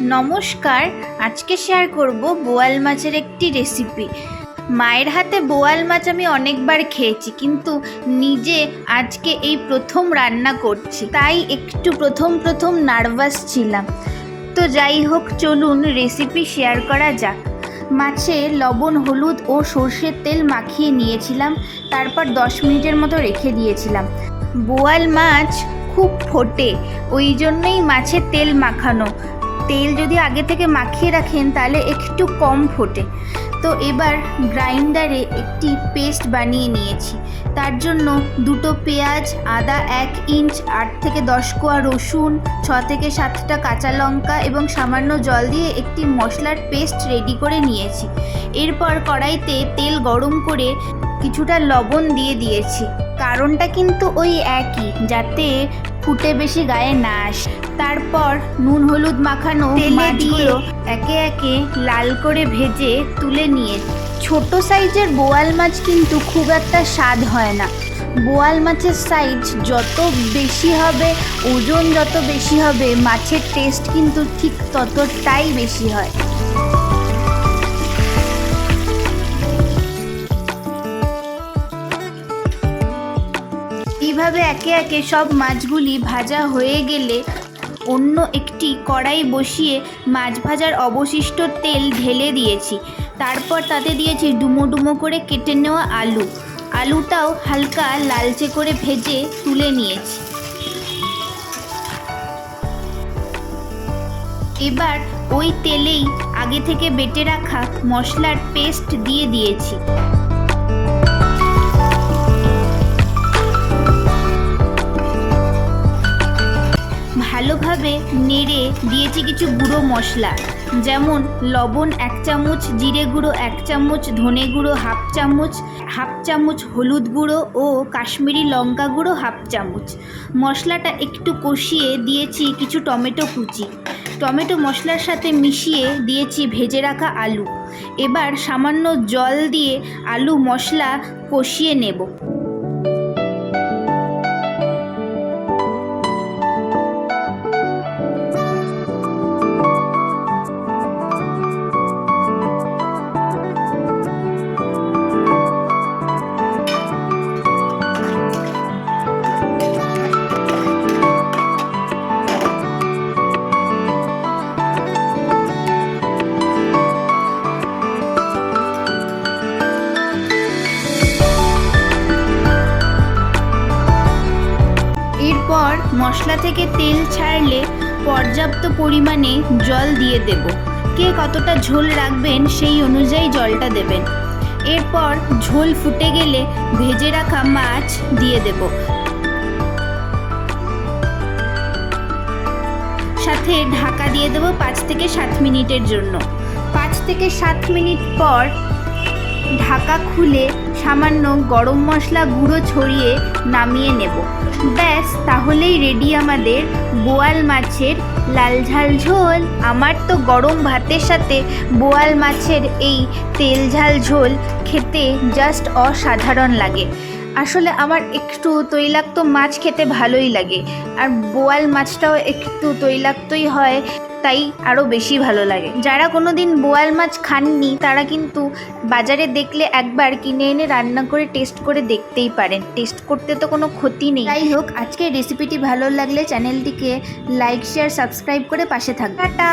নমস্কার, আজকে শেয়ার করব বোয়াল মাছের একটি রেসিপি মায়ের হাতে বোয়াল মাছ আমি অনেকবার খেয়েছি, কিন্তু নিজে আজকে এই প্রথম রান্না করছি, তাই একটু প্রথম প্রথম নার্ভাস ছিলাম। তো যাই হোক, চলুন রেসিপি শেয়ার করা যাক। মাছে লবণ, হলুদ ও সর্ষের তেল মাখিয়ে নিয়েছিলাম, তারপর দশ মিনিটের মতো রেখে দিয়েছিলাম। বোয়াল মাছ খুব ফোটে, ওই জন্যই মাছের তেল মাখানো। তেল যদি আগে থেকে মাখিয়ে রাখেন, তাহলে একটু কম ফোটে। তো এবার গ্রাইন্ডারে একটি পেস্ট বানিয়ে নিয়েছি। তার জন্য দুটো পেঁয়াজ, আদা এক ইঞ্চ, আট থেকে দশ কোয়া রসুন, ছ থেকে সাতটা কাঁচা লঙ্কা এবং সামান্য জল দিয়ে একটি মশলার পেস্ট রেডি করে নিয়েছি। এরপর কড়াইতে তেল গরম করে কিছুটা লবণ দিয়ে দিয়েছি। কারণটা কিন্তু ওই একই, যাতে ফুটে বেশি গায়ে না আসে। তারপর নুন হলুদ মাখানো তেলে দিয়ে একে একে লাল করে ভেজে তুলে নিয়ে ছোট সাইজের বোয়াল মাছ কিন্তু খুব একটা স্বাদ হয় না। বোয়াল মাছের সাইজ যত বেশি হবে ওজন যত বেশি হবে মাছের টেস্ট কিন্তু ঠিক ততটাই বেশি হয়। এইভাবে একে একে সব মাছগুলি ভাজা হয়ে গেলে অন্য একটি কড়াই বসিয়ে মাছ ভাজার অবশিষ্ট তেল ঢেলে দিয়েছি। তারপর তাতে দিয়েছি ডুমো ডুমো করে কেটে নেওয়া আলু। আলুটাও হালকা লালচে করে ভেজে তুলে নিয়েছি। এবার ওই তেলেই আগে থেকে বেটে রাখা মশলার পেস্ট দিয়ে দিয়েছি। দিয়েছি কিছু গুঁড়ো মশলা। যেমন লবণ এক চামচ, জিরে গুঁড়ো এক চামচ, ধনে গুঁড়ো হাফ চামচ হাফ চামচ হলুদ গুঁড়ো ও কাশ্মীরি লঙ্কা গুঁড়ো হাফ চামচ। মশলাটা একটু কষিয়ে দিয়েছি কিছু টমেটো কুচি। টমেটো মশলার সাথে মিশিয়ে দিয়েছি ভেজে রাখা আলু। এবার সামান্য জল দিয়ে আলু মশলা কষিয়ে নেব। এরপর মশলা থেকে তেল ছাড়লে পর্যাপ্ত পরিমাণে জল দিয়ে দেব। কে কতটা ঝোল রাখবেন সেই অনুযায়ী জলটা দেবেন। এরপর ঝোল ফুটে গেলে ভেজে রাখা মাছ দিয়ে দেব। সাথে ঢাকা দিয়ে দেবো পাঁচ থেকে সাত মিনিটের জন্য। পাঁচ থেকে সাত মিনিট পর ঢাকা খুলে সামান্য গরম মশলা গুঁড়ো ছড়িয়ে নামিয়ে নেব। ব্যাস, তাহলেই রেডি আমাদের বোয়াল মাছের লাল ঝাল ঝোল। আমার তো গরম ভাতের সাথে বোয়াল মাছের এই তেল ঝাল ঝোল খেতে জাস্ট অসাধারণ লাগে। আসলে আমার একটু তৈলাক্ত মাছ খেতে ভালোই লাগে। আর বোয়াল মাছটাও একটু তৈলাক্তই হয়। তাই আরও বেশি ভালো লাগে। যারা কোনো দিন বোয়াল মাছ খাননি তারা কিন্তু বাজারে দেখলে একবার কিনে এনে রান্না করে টেস্ট করে দেখতেই পারেন। টেস্ট করতে তো কোনো ক্ষতি নেই। যাই হোক আজকে রেসিপিটি ভালো লাগলে চ্যানেলটিকে লাইক শেয়ার সাবস্ক্রাইব করে পাশে থাকবে টাটা!